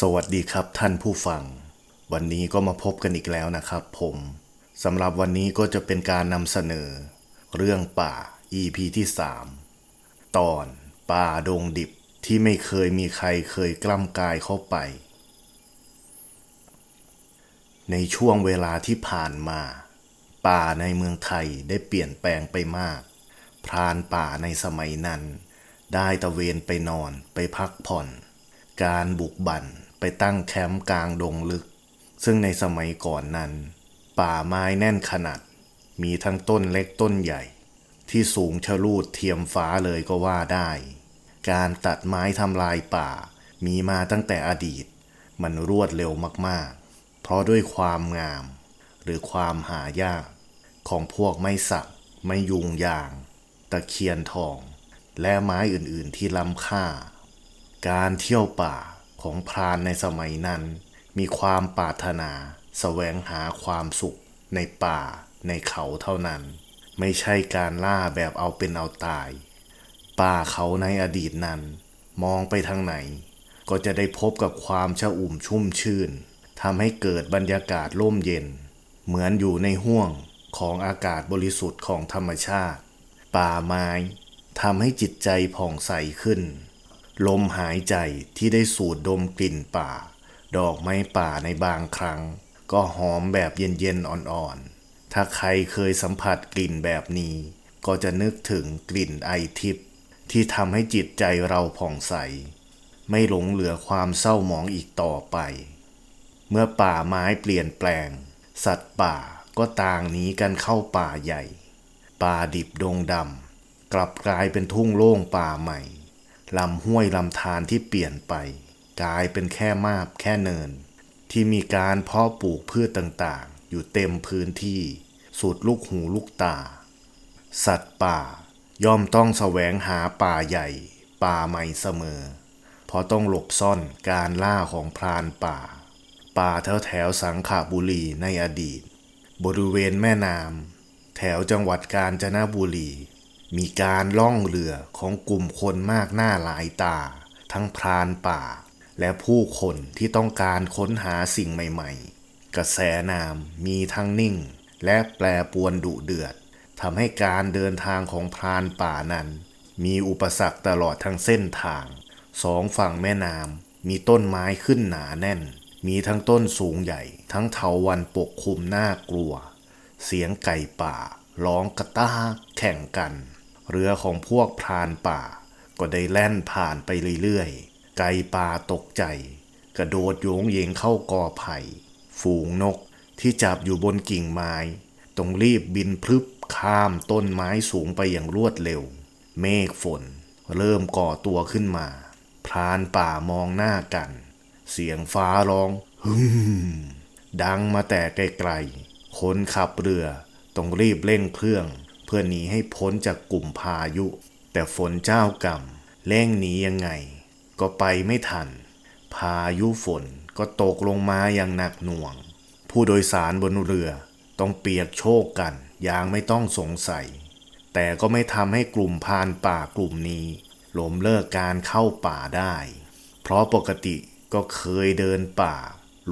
สวัสดีครับท่านผู้ฟัง วันนี้ก็มาพบกันอีกแล้วนะครับผมสำหรับวันนี้ก็จะเป็นการนำเสนอ เรื่องป่า EP ที่ 3 ตอนป่าดงดิบที่ไม่เคยมีใครเคยกล้ำกายเข้าไป ในช่วงเวลาที่ผ่านมา ป่าในเมืองไทยได้เปลี่ยนแปลงไปมาก พรานป่าในสมัยนั้น ได้ตะเวนไปนอนไปพักผ่อนการบุกบั่น ไปตั้งแคมป์กลางดงลึก ซึ่งในสมัยก่อนนั้น ป่าไม้แน่นขนาด มีทั้งต้นเล็กต้นใหญ่ ที่สูงชะลูดเทียมฟ้าเลยก็ว่าได้ การตัดไม้ทำลายป่า มีมาตั้งแต่อดีต มันรวดเร็วมากๆ เพราะด้วยความงาม หรือความหายาก ของพวกไม้สักไม้ยุงยาง ตะเคียนทอง และไม้อื่นๆที่ล้ำค่า การเที่ยวป่า ของพรานในสมัยนั้น มีความปรารถนาแสวงหาความสุข ในป่า ในเขาเท่านั้น ไม่ใช่การล่าแบบเอาเป็นเอาตาย ป่าเขาในอดีตนั้น มองไปทางไหน ก็จะได้พบกับความชะอุ่มชุ่มชื่นทำให้เกิดบรรยากาศร่มเย็น เหมือนอยู่ในห้วงของอากาศบริสุทธิ์ของธรรมชาติ ป่าไม้ทำให้จิตใจผ่องใสขึ้น ลมหายใจที่ได้สูดดมกลิ่นป่า ดอกไม้ป่าในบางครั้ง ก็หอมแบบเย็นๆอ่อนๆ ถ้าใครเคยสัมผัสกลิ่นแบบนี้ ก็จะนึกถึงกลิ่นไอทิพย์ที่ทำให้จิตใจเราผ่องใส ไม่หลงเหลือความเศร้าหมองอีกต่อไป เมื่อป่าไม้เปลี่ยนแปลง สัตว์ป่าก็ต่างหนีกันเข้าป่าใหญ่ ป่าดิบดงดำกลับกลายเป็นทุ่งโล่งป่าใหม่ ลำห้วยลำธารที่เปลี่ยนไป กลายเป็นแค่มาบแค่เนิน ที่มีการเพาะปลูกพืชต่างๆ อยู่เต็มพื้นที่ สุดลูกหูลูกตา สัตว์ป่า ย่อมต้องแสวงหาป่าใหญ่ ป่าใหม่เสมอ เพราะต้องหลบซ่อนการล่าของพรานป่า ป่าแถวแถวสังขบุรีในอดีต บริเวณแม่น้ำแถวจังหวัดกาญจนบุรี มีการล่องเรือของกลุ่มคนมากหน้าหลายตา ทั้งพรานป่า และผู้คนที่ต้องการค้นหาสิ่งใหม่ๆ กระแสน้ำมีทั้งนิ่ง และแปรปวนดุเดือดทำให้การเดินทางของพรานป่านั้น มีอุปสรรคตลอดทั้งเส้นทาง สองฝั่งแม่น้ำมีต้นไม้ขึ้นหนาแน่น มีทั้งต้นสูงใหญ่ ทั้งเถาวันปกคลุมน่ากลัว เสียงไก่ป่าร้องกระตากแข่งกัน เรือของพวกพรานป่า ก็ได้แล่นผ่านไปเรื่อยๆ ไก่ป่าตกใจ กระโดดโยงเยงเข้ากอไผ่ ฝูงนกที่จับอยู่บนกิ่งไม้ ต้องรีบบินพลึบข้ามต้นไม้สูงไปอย่างรวดเร็ว เมฆฝน เริ่มก่อตัวขึ้นมา พรานป่ามองหน้ากัน เสียงฟ้าร้องฮึมดังมาแต่ไกลๆคนขับเรือต้องรีบเร่งเครื่อง เพื่อหนีให้พ้นจากกลุ่มพายุ แต่ฝนเจ้ากรรมเร่งหนียังไง ก็ไปไม่ทัน พายุฝนก็ตกลงมาอย่างหนักหน่วง ผู้โดยสารบนเรือต้องเปียกโชกกันอย่างไม่ต้องสงสัย แต่ก็ไม่ทำให้กลุ่มพานป่ากลุ่มนี้หลมเลิกการเข้าป่าได้ เพราะปกติก็เคยเดินป่า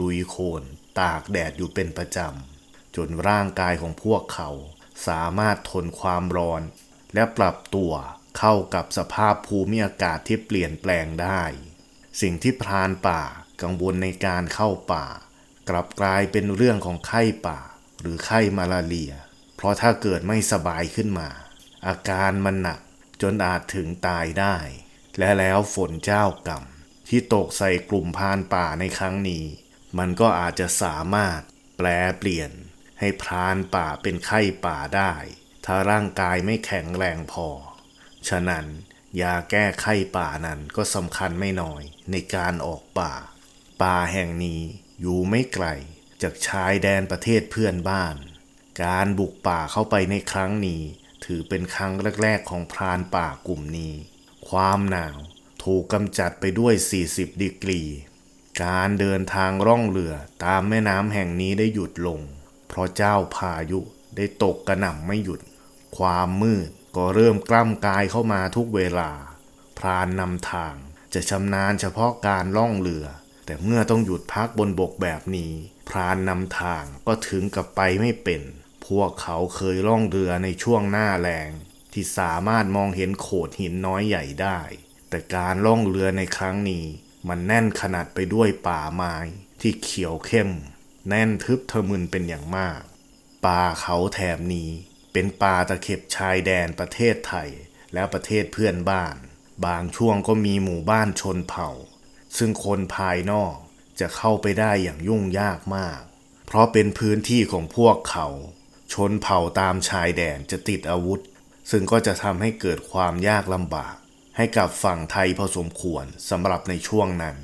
ลุยโคลนตากแดดอยู่เป็นประจำ จนร่างกายของพวกเขา สามารถทนความร้อน และปรับตัวเข้ากับสภาพภูมิอากาศที่เปลี่ยนแปลงได้ สิ่งที่พรานป่ากังวลในการเข้าป่า กลับกลายเป็นเรื่องของไข้ป่า หรือไข้มาลาเรีย เพราะถ้าเกิดไม่สบายขึ้นมา อาการมันหนักจนอาจถึงตายได้ และแล้วฝนเจ้ากรรมที่ตกใส่กลุ่มพรานป่าในครั้งนี้ มันก็อาจจะสามารถแปลเปลี่ยน ให้พรานป่าเป็นไข้ป่าได้ ถ้าร่างกายไม่แข็งแรงพอ ฉะนั้นยาแก้ไข้ป่านั้นก็สำคัญไม่น้อยในการออกป่า ป่าแห่งนี้อยู่ไม่ไกลจากชายแดนประเทศเพื่อนบ้าน การบุกป่าเข้าไปในครั้งนี้ ถือเป็นครั้งแรก ๆ ของพรานป่ากลุ่มนี้ ความหนาวถูกกำจัดไปด้วย 40 ดีกรี การเดินทางร่องเรือตามแม่น้ำแห่งนี้ได้หยุดลง เพราะเจ้าพายุได้ตกกระหน่ำไม่หยุด ความมืดก็เริ่มกล้ำกายเข้ามาทุกเวลา พรานนำทางจะชำนาญเฉพาะการล่องเรือ แต่เมื่อต้องหยุดพักบนบกแบบนี้ พรานนำทางก็ถึงกับไปไม่เป็น พวกเขาเคยล่องเรือในช่วงหน้าแรงที่สามารถมองเห็นโขดหินน้อยใหญ่ได้ แต่การล่องเรือในครั้งนี้ มันแน่นขนาดไปด้วยป่าไม้ที่เขียวเข้ม แน่นทึบทะมึนเป็นอย่างมาก ป่าเขาแถบนี้ เป็นป่าตะเข็บชายแดนประเทศไทย และประเทศเพื่อนบ้าน บางช่วงก็มีหมู่บ้านชนเผ่า ซึ่งคนภายนอกจะเข้าไปได้อย่างยุ่งยากมาก เพราะเป็นพื้นที่ของพวกเขา ชนเผ่าตามชายแดนจะติดอาวุธ ซึ่งก็จะทำให้เกิดความยากลำบาก ให้กับฝั่งไทยพอสมควรสำหรับในช่วงนั้น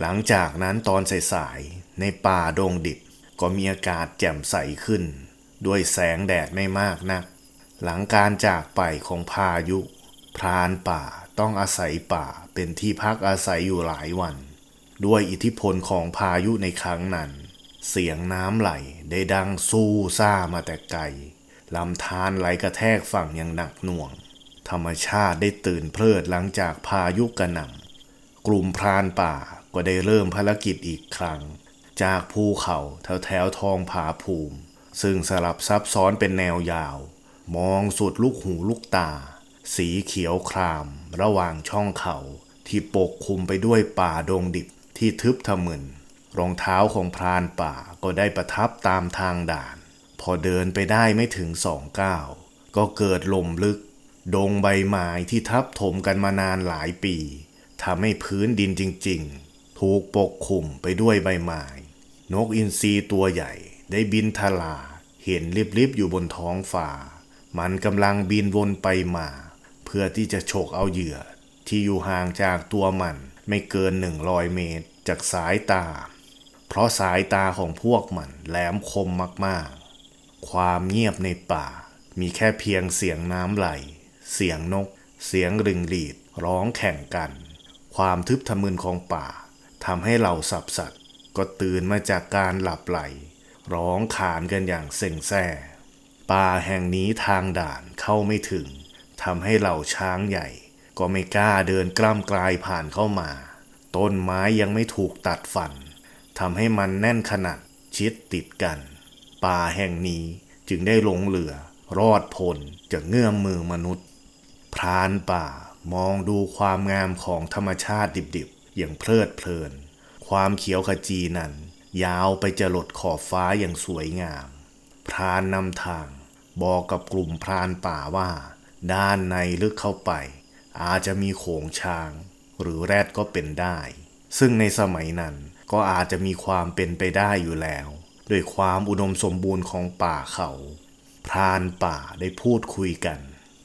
หลังจากนั้นตอนสายๆ ในป่าดงดิบ ก็มีอากาศแจ่มใสขึ้น ด้วยแสงแดดไม่มากนัก หลังการจากไปของพายุ พรานป่าต้องอาศัยป่าเป็นที่พักอาศัยอยู่หลายวัน ด้วยอิทธิพลของพายุในครั้งนั้น เสียงน้ำไหลได้ดังสู้ซ่ามาแต่ไกลลำธารไหลกระแทกฝั่งอย่างหนักหน่วง ธรรมชาติได้ตื่นเพลิดหลังจากพายุกระหน่ำกลุ่มพรานป่าก็ได้เริ่มภารกิจอีกครั้ง จากภูเขาแถวแถวทองผาภูมิ ซึ่งสลับซับซ้อนเป็นแนวยาว มองสุดลูกหูลูกตา สีเขียวคราม ระหว่างช่องเขาที่ปกคลุมไปด้วยป่าดงดิบที่ทึบทะมึนรองเท้าของพรานป่าก็ได้ประทับตามทางด่าน พอเดินไปได้ไม่ถึงสองก้าวก็เกิดลมลึก ดงใบไม้ที่ทับถมกันมานานหลายปีทำให้พื้นดินจริง ๆ ถูกปกคลุมไปด้วยใบไม้ นกอินทรีตัวใหญ่ ได้บินทลา เห็นลิบๆอยู่บนท้องฟ้า มันกำลังบินวนไปมา เพื่อที่จะฉกเอาเหยื่อ ที่อยู่ห่างจากตัวมันไม่เกินหนึ่งร้อยเมตร จากสายตา เพราะสายตาของพวกมันแหลมคมมากๆ ความเงียบในป่า มีแค่เพียงเสียงน้ำไหล เสียงนก เสียงริงหรีดร้องแข่งกัน ความทึบทะมึนของป่าทำให้เหล่าสับสัตว ก็ตื่นมาจากการหลับไหล ร้องขานกันอย่างเซ็งแซ่ ป่าแห่งนี้ทางด่านเข้าไม่ถึงทำให้เหล่าช้างใหญ่ ก็ไม่กล้าเดินกล้ำกลายผ่านเข้ามา ต้นไม้ยังไม่ถูกตัดฟันทำให้มันแน่นขนาดชิดติดกัน ป่าแห่งนี้จึงได้หลงเหลือ รอดพ้นจากเงื่อมมือมนุษย์ พรานป่ามองดูความงามของธรรมชาติดิบๆ อย่างเพลิดเพลิน ความเขียวขจีนั้น ยาวไปจรดขอบฟ้าอย่างสวยงาม พรานนำทาง บอกกับกลุ่มพรานป่าว่า ด้านในลึกเข้าไป อาจจะมีโขงช้าง หรือแรดก็เป็นได้ ซึ่งในสมัยนั้นก็อาจจะมีความเป็นไปได้อยู่แล้วด้วยความอุดมสมบูรณ์ของป่าเขา พรานป่าได้พูดคุยกัน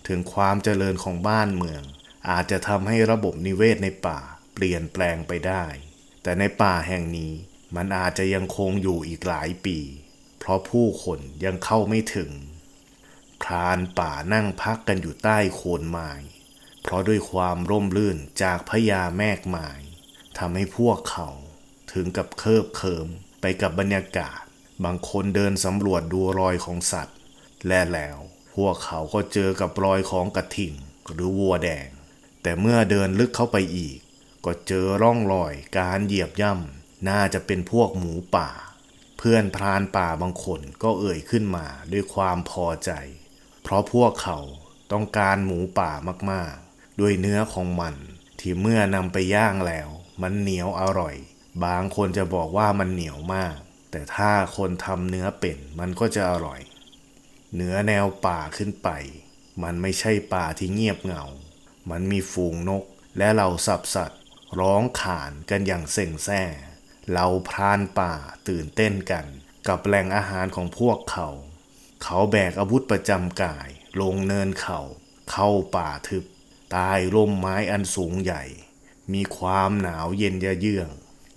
ถึงความเจริญของบ้านเมือง อาจจะทำให้ระบบนิเวศในป่าเปลี่ยนแปลงไปได้ แต่ในป่าแห่งนี้มันอาจจะยังคงอยู่อีกหลายปี เพราะผู้คนยังเข้าไม่ถึง พรานป่านั่งพักกันอยู่ใต้โคนไม้เพราะด้วยความร่มรื่นจากพญาแมกไม้ทำให้พวกเขาถึงกับเคิบเคิมไปกับบรรยากาศ บางคนเดินสำรวจดูรอยของสัตว์ และแล้วพวกเขาก็เจอกับรอยของกระทิงหรือวัวแดง แต่เมื่อเดินลึกเข้าไปอีก ก็เจอร่องรอยการเหยียบย่ำน่าจะเป็นพวกหมูป่า เพื่อนพรานป่าบางคนก็เอ่ยขึ้นมาด้วยความพอใจ เพราะพวกเขาต้องการหมูป่ามากๆ ด้วยเนื้อของมันที่เมื่อนำไปย่างแล้ว มันเหนียวอร่อย บางคนจะบอกว่ามันเหนียวมาก แต่ถ้าคนทำเนื้อเป็นมันก็จะอร่อยเหนือแนวป่าขึ้นไป มันไม่ใช่ป่าที่เงียบเหงา มันมีฝูงนกและเหล่าสับสัตว์ ร้องขานกันอย่างเซ็งแซ่เหล่าพรานป่าตื่นเต้นกัน กับแหล่งอาหารของพวกเขา เขาแบกอาวุธประจำกาย ลงเนินเขา เข้าป่าทึบใตายร่มไม้อันสูงใหญ่ มีความหนาวเย็นยะเยือก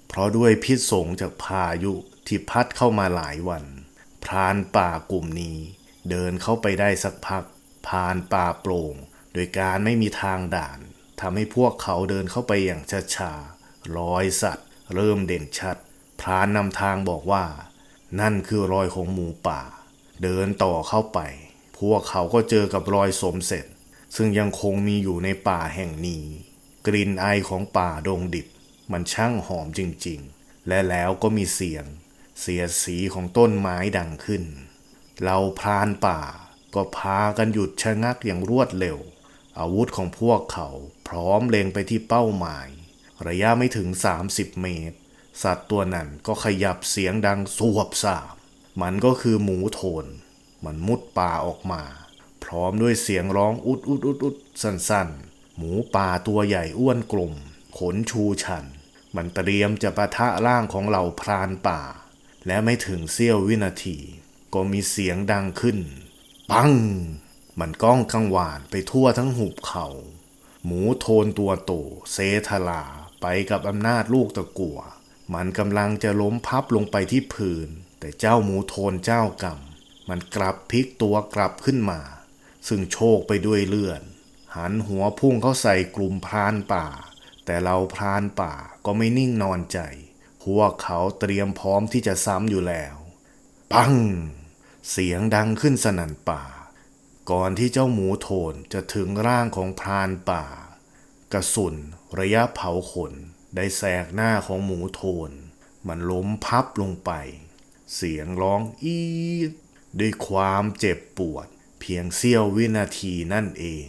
เพราะด้วยพิษสงจากพายุที่พัดเข้ามาหลายวัน พรานป่ากลุ่มนี้ เดินเข้าไปได้สักพักผ่านป่าโปร่ง โดยการไม่มีทางด่าน ทำให้พวกเขาเดินเข้าไปอย่างช้าๆรอยสัตว์ เริ่มเด่นชัด พรานนำทางบอกว่า นั่นคือรอยของหมูป่า เดินต่อเข้าไป พวกเขาก็เจอกับรอยสมเสร็จ ซึ่งยังคงมีอยู่ในป่าแห่งนี้ กลิ่นไอของป่าดงดิบ มันช่างหอมจริงๆ และแล้วก็มีเสียง เสียดสีของต้นไม้ดังขึ้น เราพรานป่าก็พากันหยุดชะงักอย่างรวดเร็ว อาวุธของพวกเขาพร้อมเล็งไปที่เป้าหมาย ระยะไม่ถึง 30 เมตร สัตว์ตัวนั้นก็ขยับเสียงดังสวบสาบ มันก็คือหมูโทน มันมุดป่าออกมา พร้อมด้วยเสียงร้องอุดอุดอุดอุดสั้นๆ หมูป่าตัวใหญ่อ้วนกลม ขนชูชัน มันเตรียมจะปะทะร่างของเหล่าพรานป่า และไม่ถึงเสี้ยววินาที ก็มีเสียงดังขึ้น ปัง มันก้องกังวานไปทั่วทั้งหุบเขา หมูโทนตัวโตเซทลาไปกับอำนาจลูกตะกัว มันกำลังจะล้มพับลงไปที่พื้น แต่เจ้าหมูโทนเจ้ากรรมมันกลับพลิกตัวกลับขึ้นมา ซึ่งโชคไปด้วยเลือดหันหัวพุ่งเข้าใส่กลุ่มพรานป่า แต่เราพรานป่าก็ไม่นิ่งนอนใจพวกเขาเตรียมพร้อมที่จะซ้ำอยู่แล้ว ปัง เสียงดังขึ้นสนั่นป่า ก่อนที่เจ้าหมูโทนจะถึงร่างของพรานป่า กระสุนระยะเผาขน ได้แสกหน้าของหมูโทน มันล้มพับลงไป เสียงร้องอีดด้วยความเจ็บปวด เพียงเสี้ยววินาทีนั่นเอง